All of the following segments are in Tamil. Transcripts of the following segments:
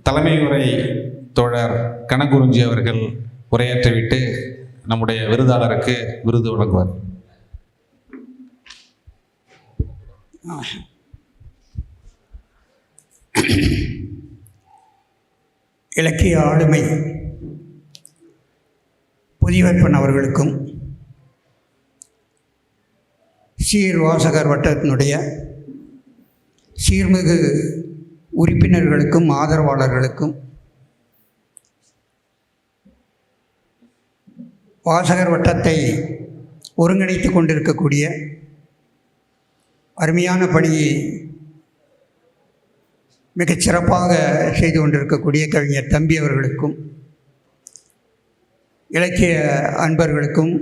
தலைமை உரை தோழர் கனகுறிஞ்சி அவர்கள் உரையாற்றிவிட்டு நம்முடைய விருதாளருக்கு விருது வழங்குவார். இலக்கிய ஆளுமை புதியவற்பன் அவர்களுக்கும் சீர் வாசகர் வட்டத்தினுடைய சீர்மிகு உறுப்பினர்களுக்கும் ஆதரவாளர்களுக்கும். வாசகர் வட்டத்தை ஒருங்கிணைத்து கொண்டிருக்கக்கூடிய அருமையான பணியை மிகச் சிறப்பாக செய்து கொண்டிருக்கக்கூடிய கவிஞர் தம்பி அவர்களுக்கும் இலக்கிய அன்பர்களுக்கும்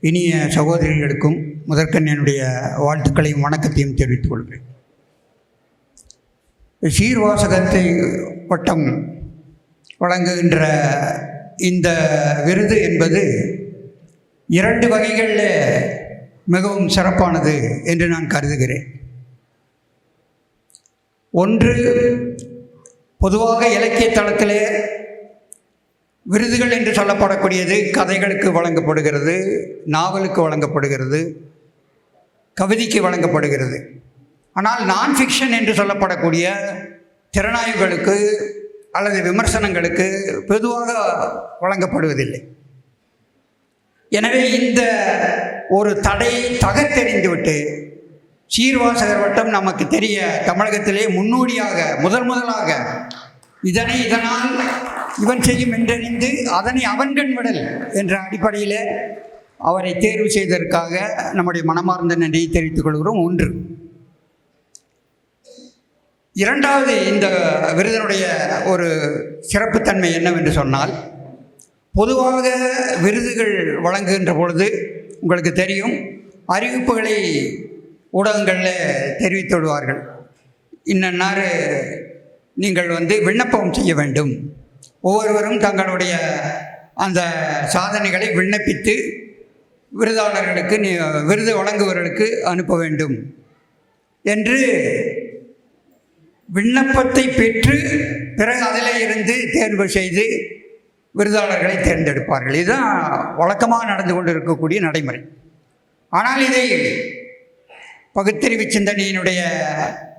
இனிய சகோதரிகளுக்கும் முதற்கன் என்னுடைய வாழ்த்துக்களையும் வணக்கத்தையும் தெரிவித்துக் கொள்கிறேன். சீர்வாசகத்தை வட்டம் வழங்குகின்ற இந்த விருது என்பது இரண்டு வகைகளில் மிகவும் சிறப்பானது என்று நான் கருதுகிறேன். ஒன்று பொதுவாக இலக்கிய தளத்திலே விருதுகள் என்று சொல்லப்படக்கூடியது கதைகளுக்கு வழங்கப்படுகிறது நாவலுக்கு வழங்கப்படுகிறது கவிதைக்கு வழங்கப்படுகிறது. ஆனால் நான் ஃபிக்ஷன் என்று சொல்லப்படக்கூடிய திறனாய்வுகளுக்கு அல்லது விமர்சனங்களுக்கு பொதுவாக வழங்கப்படுவதில்லை. எனவே இந்த ஒரு தடையை தகர்த்தெறிந்துவிட்டு சீர்வாசகர் வட்டம் நமக்கு தெரிய தமிழகத்திலே முன்னோடியாக முதல் முதலாக இதனை இதனால் இவன் செய்யும் என்றறிந்து அதனை அவன்கண் விடல் என்ற அடிப்படையில் அவரை தேர்வு செய்ததற்காக நம்முடைய மனமார்ந்த நன்றியை தெரிவித்துக் கொள்கிறோம். ஒன்று இரண்டாவது இந்த விருதினுடைய ஒரு சிறப்புத்தன்மை என்னவென்று சொன்னால் பொதுவாக விருதுகள் வழங்குகின்ற பொழுது உங்களுக்கு தெரியும் அறிவிப்புகளை ஊடகங்களில் தெரிவித்து விடுவார்கள். இன்னன்னாறு நீங்கள் வந்து விண்ணப்பம் செய்ய வேண்டும். ஒவ்வொருவரும் தங்களுடைய அந்த சாதனைகளை விண்ணப்பித்து விருதாளர்களுக்கு நீ விருது வழங்குபவர்களுக்கு அனுப்ப வேண்டும் என்று விண்ணப்பத்தை பெற்று பிறகு அதில் இருந்து தேர்வு செய்து விருதாளர்களை தேர்ந்தெடுப்பார்கள். இதுதான் வழக்கமாக நடந்து கொண்டு இருக்கக்கூடிய நடைமுறை. ஆனால் இதை பகுத்தறிவு சிந்தனையினுடைய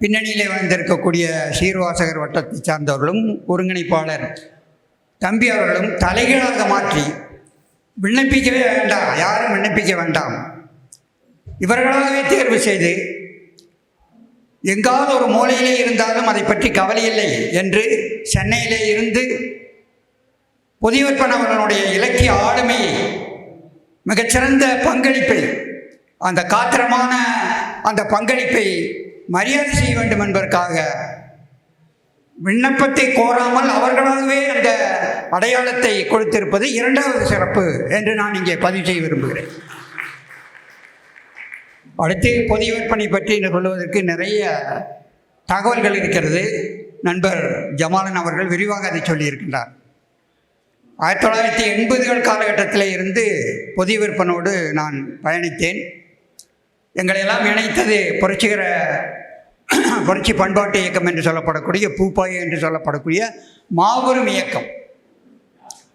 பின்னணியிலே வந்திருக்கக்கூடிய சீர்வாசகர் வட்டத்தை சார்ந்தவர்களும் ஒருங்கிணைப்பாளர் தம்பி அவர்களும் தலைகீழாக மாற்றி விண்ணப்பிக்கவே வேண்டாம் யாரும் விண்ணப்பிக்க வேண்டாம். இவர்களாகவே தேர்வு செய்து எங்காவது ஒரு மூலையிலே இருந்தாலும் அதை பற்றி கவலை இல்லை என்று சென்னையிலே இருந்து புதியவற்பன் அவர்களுடைய இலக்கிய ஆளுமையை மிகச்சிறந்த பங்களிப்பை அந்த காத்திரமான அந்த பங்களிப்பை மரியாதை செய்ய வேண்டும் என்பதற்காக விண்ணப்பத்தை கோராமல் அவர்களாகவே அந்த அடையாளத்தை கொடுத்திருப்பது இரண்டாவது சிறப்பு என்று நான் இங்கே பதிவு செய்ய விரும்புகிறேன். அடுத்து பொது விற்பனை பற்றி சொல்லுவதற்கு நிறைய தகவல்கள் இருக்கிறது. நண்பர் ஜமாலன் அவர்கள் விரிவாக அதை சொல்லியிருக்கின்றார். ஆயிரத்தி தொள்ளாயிரத்தி எண்பதுகள் காலகட்டத்தில் இருந்து பொது விற்பனோடு நான் பயணித்தேன். எங்களையெல்லாம் இணைத்தது புரட்சிகர புரட்சி பண்பாட்டு இயக்கம் என்று சொல்லப்படக்கூடிய பூப்பாய் என்று சொல்லப்படக்கூடிய மாபெரும் இயக்கம்.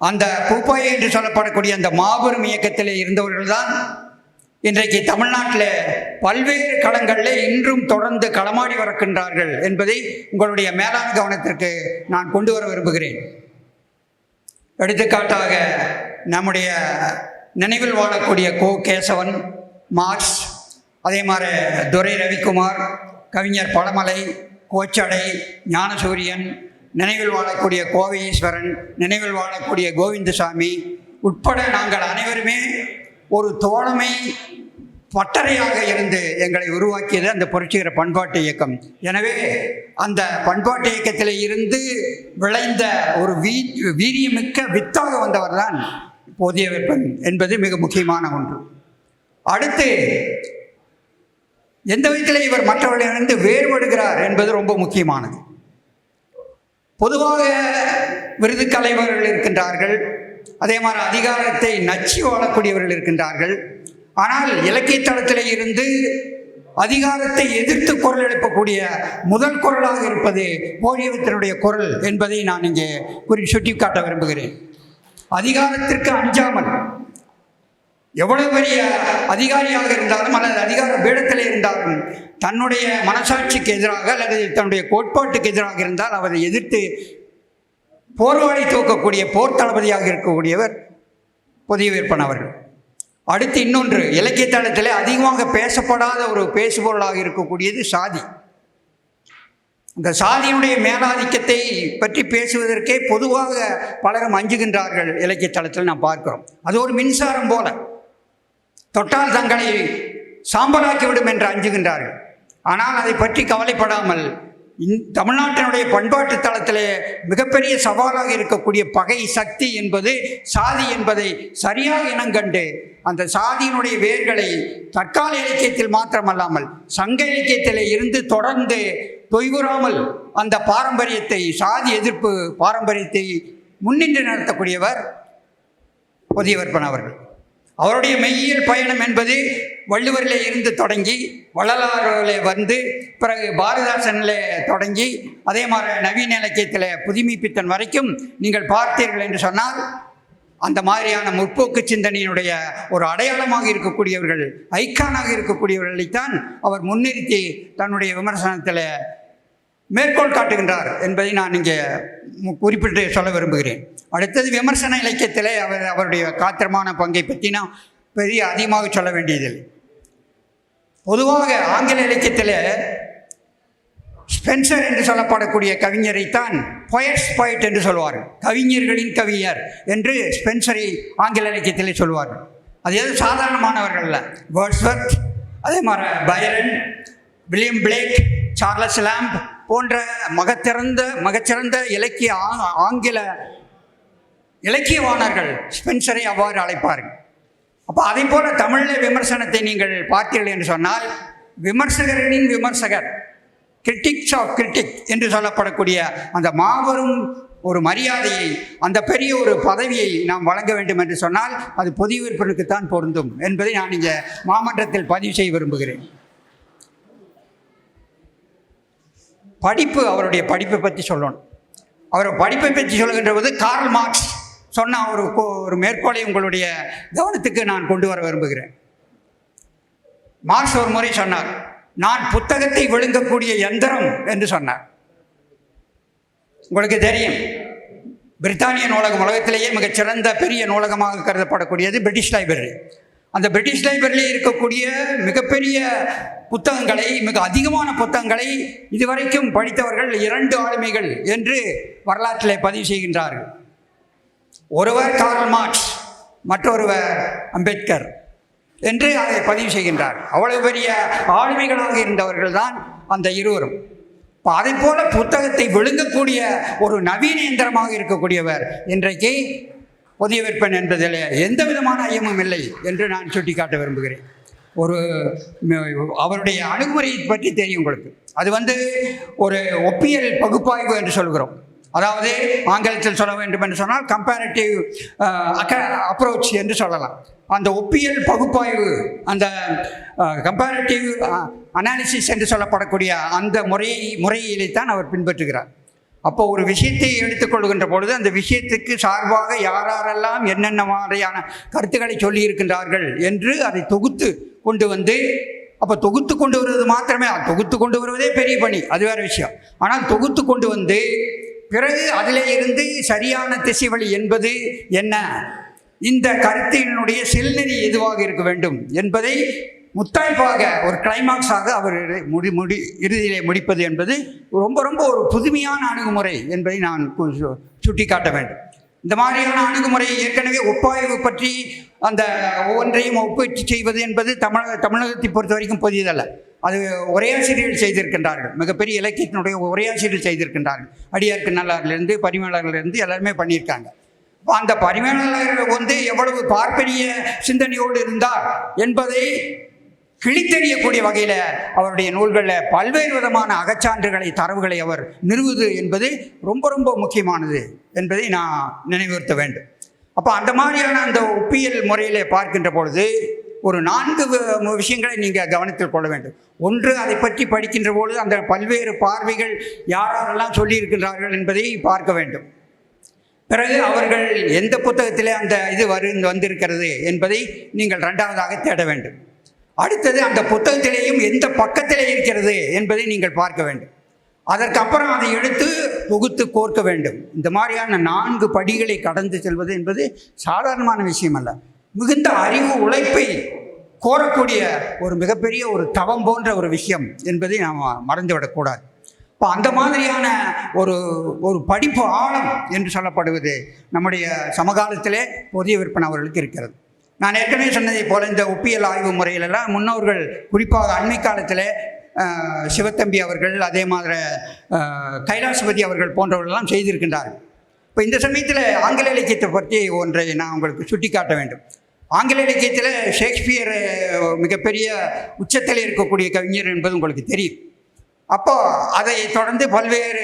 அந்த பூப்பாய் என்று சொல்லப்படக்கூடிய அந்த மாபெரும் இயக்கத்தில் இருந்தவர்கள் தான் இன்றைக்கு தமிழ்நாட்டில் பல்வேறு களங்களில் இன்றும் தொடர்ந்து களமாடி வரக்கின்றார்கள் என்பதை உங்களுடைய மேலாண் கவனத்திற்கு நான் கொண்டு வர விரும்புகிறேன். எடுத்துக்காட்டாக நம்முடைய நினைவில் வாழக்கூடிய கோ கேசவன் மார்க்ஸ் அதே மாதிரி துரை ரவிக்குமார் கவிஞர் பழமலை கோச்சடை ஞானசூரியன் நினைவில் வாழக்கூடிய கோவை ஈஸ்வரன் நினைவில் வாழக்கூடிய கோவிந்தசாமி உட்பட நாங்கள் அனைவருமே ஒரு தோழமை பட்டறையாக இருந்து எங்களை உருவாக்கியது அந்த புரட்சிகர பண்பாட்டு இயக்கம். எனவே அந்த பண்பாட்டு இயக்கத்தில் இருந்து விளைந்த ஒரு வீ வீரியமிக்க வித்தாக வந்தவர் தான் போதிய வெப்பன் என்பது மிக முக்கியமான ஒன்று. அடுத்து எந்த விதத்தில் இவர் மற்றவர்களிலிருந்து வேறுபடுகிறார் என்பது ரொம்ப முக்கியமானது. பொதுவாக விருது கலைவர்கள் இருக்கின்றார்கள். அதே மாதிரி அதிகாரத்தை நச்சு வாழக்கூடியவர்கள் இருக்கின்றார்கள். ஆனால் இலக்கியத்தளத்தில் இருந்து அதிகாரத்தை எதிர்த்து குரல் எழுப்பக்கூடிய முதல் குரலாக இருப்பது போதியவத்தினுடைய குரல் என்பதை நான் இங்கே குறி சுட்டிக்காட்ட விரும்புகிறேன். அதிகாரத்திற்கு அஞ்சாமல் எவ்வளவு பெரிய அதிகாரியாக இருந்தாலும் அல்லது அதிகார பீடத்தில் இருந்தாலும் தன்னுடைய மனசாட்சிக்கு எதிராக அல்லது தன்னுடைய கோட்பாட்டுக்கு எதிராக இருந்தால் அவரை எதிர்த்து போர்வாடி தூக்கக்கூடிய போர் தளபதியாக இருக்கக்கூடியவர் புதிய விற்பன் அவர்கள். அடுத்து இன்னொன்று இலக்கியத்தளத்தில் அதிகமாக பேசப்படாத ஒரு பேசுபொருளாக இருக்கக்கூடியது சாதி. இந்த சாதியினுடைய மேலாதிக்கத்தை பற்றி பேசுவதற்கே பொதுவாக பலரும் அஞ்சுகின்றார்கள் இலக்கியத்தளத்தில் நாம் பார்க்கிறோம். அது ஒரு மின்சாரம் போல. தொட்டால் தங்களை சாம்பலாக்கிவிடும் என்று அஞ்சுகின்றார்கள். ஆனால் அதை பற்றி கவலைப்படாமல் தமிழ்நாட்டினுடைய பண்பாட்டு தளத்திலே மிகப்பெரிய சவாலாக இருக்கக்கூடிய பகை சக்தி என்பது சாதி என்பதை சரியாக இனங்கண்டு அந்த சாதியினுடைய வேர்களை தற்கால இலக்கியத்தில் மாத்திரமல்லாமல் சங்க இலக்கியத்திலே இருந்து தொடர்ந்து தொய்வுறாமல் அந்த பாரம்பரியத்தை சாதி எதிர்ப்பு பாரம்பரியத்தை முன்னின்று நடத்தக்கூடியவர் புதியவர்பன் அவர்கள் அவருடைய மெய்யியல் பயணம் என்பது வள்ளுவரிலே இருந்து தொடங்கி வள்ளலாரிலே வந்து பிறகு பாரதிதாசனில் தொடங்கி அதே மாதிரி நவீன இலக்கியத்தில் புதுமைப்பித்தன் வரைக்கும் நீங்கள் பார்த்தீர்கள் என்று சொன்னால் அந்த மாதிரியான முற்போக்கு சிந்தனையினுடைய ஒரு அடையாளமாக இருக்கக்கூடியவர்கள் ஐக்கானாக இருக்கக்கூடியவர்களைத்தான் அவர் முன்னிறுத்தி தன்னுடைய விமர்சனத்தில் மேற்கோள் காட்டுகின்றார் என்பதை நான் இங்கே குறிப்பிட்டு சொல்ல விரும்புகிறேன். அடுத்தது விமர்சன இலக்கியத்திலே அவர் அவருடைய காத்திரமான பங்கை பற்றி நான் பெரிய அதிகமாக சொல்ல வேண்டியதில்லை. பொதுவாக ஆங்கில இலக்கியத்தில் ஸ்பென்சர் என்று சொல்லப்படக்கூடிய கவிஞரைத்தான் பொயட்ஸ் பாயிட் என்று சொல்வார்கள். கவிஞர்களின் கவிஞர் என்று ஸ்பென்சரை ஆங்கில இலக்கியத்திலே சொல்வார்கள். அது எதுவும் சாதாரணமானவர்கள் வேர்ட்ஸ்வர்த் அதே மாதிரி Byron William Blake Charles Lamb போன்ற மகச்சிறந்த மகச்சிறந்த இலக்கிய ஆ- ஆங்கில இலக்கியவாணர்கள் ஸ்பென்சரை அவ்வாறு அழைப்பார்கள். அப்போ அதை போல தமிழில் விமர்சனத்தை நீங்கள் பார்த்தீர்கள் என்று சொன்னால் விமர்சகர்களின் விமர்சகர் கிரிட்டிக்ஸ் ஆஃப் கிரிட்டிக் என்று சொல்லப்படக்கூடிய அந்த மாபெரும் ஒரு மரியாதையை அந்த பெரிய ஒரு பதவியை நாம் வழங்க வேண்டும் என்று சொன்னால் அது பொது விற்பனுக்குத்தான் பொருந்தும் என்பதை நான் இங்கே மாமன்றத்தில் பதிவு செய்ய விரும்புகிறேன். படிப்பு அவருடைய படிப்பை பற்றி சொல்லணும். அவர் படிப்பை பற்றி சொல்லுகின்ற போது கார்ல் மார்க்ஸ் சொன்ன ஒரு ஒரு மேற்கோளை உங்களுடைய கவனத்துக்கு நான் கொண்டு வர விரும்புகிறேன். மார்க்ஸ் ஒரு முறை சொன்னார் நான் புத்தகத்தை விழுங்கக்கூடிய எந்திரம் என்று சொன்னார். உங்களுக்கு தெரியும் பிரித்தானிய நூலகம் உலகத்திலேயே மிகச்சிறந்த பெரிய நூலகமாக கருதப்படக்கூடியது பிரிட்டிஷ் லைப்ரரி. அந்த பிரிட்டிஷ் லைப்ரரியில் இருக்கக்கூடிய மிகப்பெரிய புத்தகங்களை மிக அதிகமான புத்தகங்களை இதுவரைக்கும் படித்தவர்கள் இரண்டு ஆளுமைகள் என்று வரலாற்றில் பதிவு செய்கின்றார்கள். ஒருவர் கார்ல் மார்க்ஸ் மற்றொருவர் அம்பேத்கர் என்று அதை பதிவு செய்கின்றார். அவ்வளவு பெரிய ஆளுமைகளாக இருந்தவர்கள் தான் அந்த இருவரும். இப்போ அதை போல புத்தகத்தை விழுங்கக்கூடிய ஒரு நவீன இயந்திரமாக இருக்கக்கூடியவர் இன்றைக்கு புதிய விற்பன் என்பதில் எந்த விதமான ஐயமும் இல்லை என்று நான் சுட்டிக்காட்ட விரும்புகிறேன். ஒரு அவருடைய அணுகுமுறையை பற்றி தெரியும் உங்களுக்கு. அது வந்து ஒரு ஒப்பியல் பகுப்பாய்வு என்று சொல்கிறோம். அதாவது ஆங்கிலத்தில் சொல்ல வேண்டும் என்று சொன்னால் கம்பேரிட்டிவ் அப்ரோச் என்று சொல்லலாம். அந்த ஒப்பியல் பகுப்பாய்வு அந்த கம்பேரிட்டிவ் அனாலிசிஸ் என்று சொல்லப்படக்கூடிய அந்த முறையை முறையிலைத்தான் அவர் பின்பற்றுகிறார். அப்போ ஒரு விஷயத்தை எடுத்துக்கொள்கின்ற பொழுது அந்த விஷயத்துக்கு சார்பாக யாரெல்லாம் என்னென்ன மாதிரியான கருத்துக்களை சொல்லியிருக்கின்றார்கள் என்று அதை தொகுத்து கொண்டு வந்து அப்போ தொகுத்து கொண்டு வருவது மாத்திரமே தொகுத்து கொண்டு வருவதே பெரிய பணி அது வேறு விஷயம். ஆனால் தொகுத்து கொண்டு வந்து பிறகு அதிலே இருந்து சரியான திசை வழி என்பது என்ன? இந்த கருத்தினுடைய செல்நெறி எதுவாக இருக்க வேண்டும் என்பதை முத்தாய்ப்பாக ஒரு கிளைமாக்ஸாக அவர் முடி முடி இறுதியிலே முடிப்பது என்பது ரொம்ப ரொம்ப ஒரு புதுமையான அணுகுமுறை என்பதை நான் கொஞ்சம் சு- சுட்டிக்காட்ட வேண்டும். இந்த மாதிரியான அணுகுமுறை ஏற்கனவே ஒப்பாய்வு பற்றி அந்த ஒவ்வொன்றையும் ஒப்பீட்டு செய்வது என்பது தமிழக தமிழகத்தை பொறுத்த வரைக்கும் புதியதல்ல. அது உரையாசிரியர்கள் செய்திருக்கின்றார்கள். மிகப்பெரிய இலக்கியத்தினுடைய உரையாசிரியர்கள் செய்திருக்கின்றார்கள். அடியார்க்கு நல்லாரிலிருந்து பரிமளர்லேருந்து எல்லாருமே பண்ணியிருக்காங்க. அந்த பரிமேலர்கள் வந்து எவ்வளவு பார்ப்பனிய சிந்தனையோடு இருந்தார் என்பதை கிழித்தெறியக்கூடிய வகையில் அவருடைய நூல்களில் பல்வேறு விதமான அகச்சான்றுகளை தரவுகளை அவர் நிறுவுது என்பது ரொம்ப ரொம்ப முக்கியமானது என்பதை நான் நினைவுறுத்த வேண்டும். அப்போ அந்த மாதிரியான அந்த ஒப்பியல் முறையில் பார்க்கின்ற பொழுது ஒரு நான்கு விஷயங்களை நீங்கள் கவனத்தில் கொள்ள வேண்டும். ஒன்று அதை பற்றி படிக்கின்ற பொழுது அந்த பல்வேறு பார்வைகள் யாரெல்லாம் சொல்லியிருக்கின்றார்கள் என்பதை பார்க்க வேண்டும். பிறகு அவர்கள் எந்த புத்தகத்தில் அந்த இது வரு வந்திருக்கிறது என்பதை நீங்கள் ரெண்டாவதாக தேட வேண்டும். அடுத்தது அந்த புத்தகத்திலேயும் எந்த பக்கத்திலே இருக்கிறது என்பதை நீங்கள் பார்க்க வேண்டும். அதற்கப்புறம் அதை எடுத்து தொகுத்து கோர்க்க வேண்டும். இந்த மாதிரியான நான்கு படிகளை கடந்து செல்வது என்பது சாதாரணமான விஷயம் அல்ல மிகுந்த அறிவு உழைப்பை கோரக்கூடிய ஒரு மிகப்பெரிய ஒரு தவம் போன்ற ஒரு விஷயம் என்பதை நாம் மறந்துவிடக்கூடாது. இப்போ அந்த மாதிரியான ஒரு ஒரு படிப்பு ஆழம் என்று சொல்லப்படுவது நம்முடைய சமகாலத்திலே புதிய விற்பனை அவர்களுக்கு இருக்கிறது. நான் ஏற்கனவே சொன்னதைப் போல இந்த ஒப்பியல் ஆய்வு முறையிலெல்லாம் முன்னோர்கள் குறிப்பாக அண்மை காலத்தில் சிவத்தம்பி அவர்கள் அதே மாதிரி கைலாசபதி அவர்கள் போன்றவர்களெல்லாம் செய்திருக்கின்றார்கள். இப்போ இந்த சமயத்தில் ஆங்கில இலக்கியத்தை பற்றி ஒன்றை நான் உங்களுக்கு சுட்டிக்காட்ட வேண்டும். ஆங்கில இலக்கியத்தில் ஷேக்ஸ்பியர் மிகப்பெரிய உச்சத்தில் இருக்கக்கூடிய கவிஞர் என்பது உங்களுக்கு தெரியும். அப்போது அதை தொடர்ந்து பல்வேறு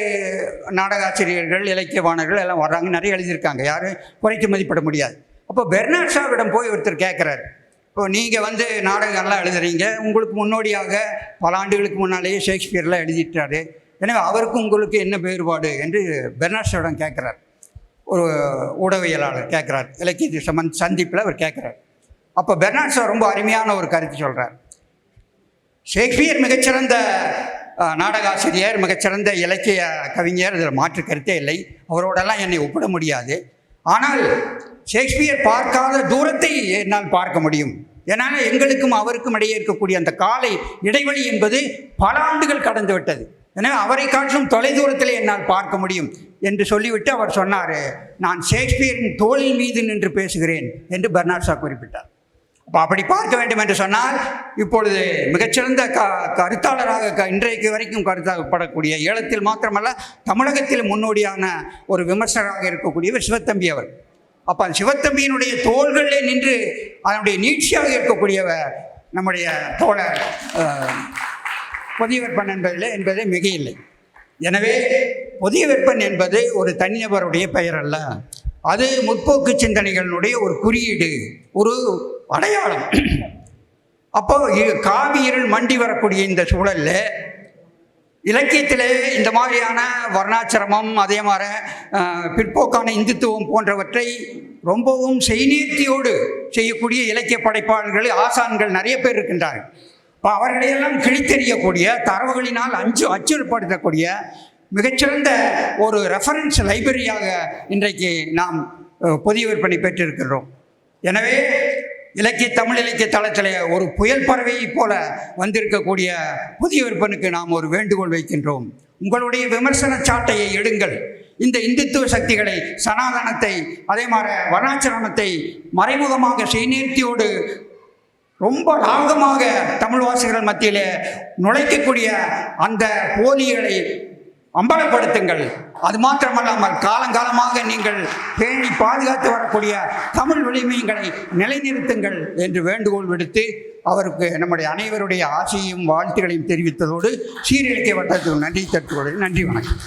நாடகாசிரியர்கள் இலக்கியவாணர்கள் எல்லாம் வர்றாங்க. நிறைய எழுதியிருக்காங்க. யாரும் குறைத்து மதிப்பிட முடியாது. அப்போ பெர்னாட் ஷாவிடம் போய் ஒருத்தர் கேட்குறாரு. இப்போ நீங்கள் வந்து நாடகங்கள்லாம் எழுதுறீங்க. உங்களுக்கு முன்னோடியாக பல ஆண்டுகளுக்கு முன்னாலேயே ஷேக்ஸ்பியர்லாம் எழுதிட்டாரு. எனவே அவருக்கும் உங்களுக்கு என்ன வேறுபாடு? என்று பெர்னாட் ஷாவிடம் ஒரு ஊடகவியலாளர் கேட்குறார் இலக்கிய சமன் சந்திப்பில் அவர் கேட்குறார் அப்போ பெர்னாட் ரொம்ப அருமையான ஒரு கருத்து சொல்கிறார் ஷேக்ஸ்பியர் மிகச்சிறந்த நாடகாசிரியர் மிகச்சிறந்த இலக்கிய கவிஞர் இதில் மாற்று கருத்தே இல்லை. அவரோடெல்லாம் என்னை ஒப்பிட முடியாது. ஆனால் ஷேக்ஸ்பியர் பார்க்காத தூரத்தை என்னால் பார்க்க முடியும். ஏன்னால் எங்களுக்கும் அவருக்கும் இடையே இருக்கக்கூடிய அந்த காலை இடைவெளி என்பது பல ஆண்டுகள் கடந்து விட்டது. எனவே அவரை காட்டிலும் தொலைதூரத்தில் என்னால் பார்க்க முடியும். என்று சொல்லிவிட்டு அவர் சொன்னார் நான் ஷேக்ஸ்பியரின் தோளின் மீது நின்று பேசுகிறேன் என்று பர்னாட்ஷா குறிப்பிட்டார். அப்போ அப்படி பார்க்க வேண்டும் என்று சொன்னால் இப்பொழுது மிகச்சிறந்த க கருத்தாளராக க இன்றைக்கு வரைக்கும் கருத்தாக்கப்படக்கூடிய ஈழத்தில் மாத்திரமல்ல தமிழகத்தில் முன்னோடியான ஒரு விமர்சகராக இருக்கக்கூடியவர் சிவத்தம்பி அவர். அப்போ அந்த சிவத்தம்பியினுடைய தோள்களிலே நின்று அதனுடைய நீட்சியாக இருக்கக்கூடியவர் நம்முடைய தோழர் பொதியவர் பண்ண என்பதில் என்பதே மிக இல்லை எனவே புதிய வெப்பன் என்பது ஒரு தனிநபருடைய பெயர் அல்ல அது முற்போக்கு சிந்தனைகளினுடைய ஒரு குறியீடு ஒரு அடையாளம். அப்போ இ- காவி இருள் மண்டி வரக்கூடிய இந்த சூழல்ல இலக்கியத்திலே இந்த மாதிரியான வர்ணாச்சிரமம் அதே மாதிரி பிற்போக்கான இந்துத்துவம் போன்றவற்றை ரொம்பவும் செய்நீர்த்தியோடு செய்யக்கூடிய இலக்கிய படைப்பாளர்கள் ஆசான்கள் நிறைய பேர் இருக்கின்றார்கள். இப்போ அவர்களையெல்லாம் கிழித்தெறியக்கூடிய தரவுகளினால் அஞ்சு அச்சுறுப்படுத்தக்கூடிய மிகச்சிறந்த ஒரு ரெஃபரன்ஸ் லைப்ரரியாக இன்றைக்கு நாம் புதிய விற்பனை பெற்றிருக்கிறோம் எனவே இலக்கிய தமிழ் இலக்கிய தளத்தில் ஒரு புயல் பறவையைப் போல வந்திருக்கக்கூடிய புதிய விற்பனுக்கு நாம் ஒரு வேண்டுகோள் வைக்கின்றோம். உங்களுடைய விமர்சன சாட்டையை எடுங்கள். இந்த இந்துத்துவ சக்திகளை சனாதனத்தை அதே மாதிரி வர்ணாசிரமத்தை மறைமுகமாக செய்நீர்த்தியோடு ரொம்ப லாகமாக தமிழ் வாசிகள் மத்தியில் நுழைக்கக்கூடிய அந்த போலிகளை அம்பலப்படுத்துங்கள். அது மாத்திரமல்லாமல் காலங்காலமாக நீங்கள் பேணி பாதுகாத்து வரக்கூடிய தமிழ் வலிமையங்களை நிலைநிறுத்துங்கள் என்று வேண்டுகோள் விடுத்து அவருக்கு நம்முடைய அனைவருடைய ஆசையும் வாழ்த்துக்களையும் தெரிவித்ததோடு சீரழிக்க வட்டத்துக்கு நன்றி தட்டுக்கொள்கிறேன் நன்றி வணக்கம்.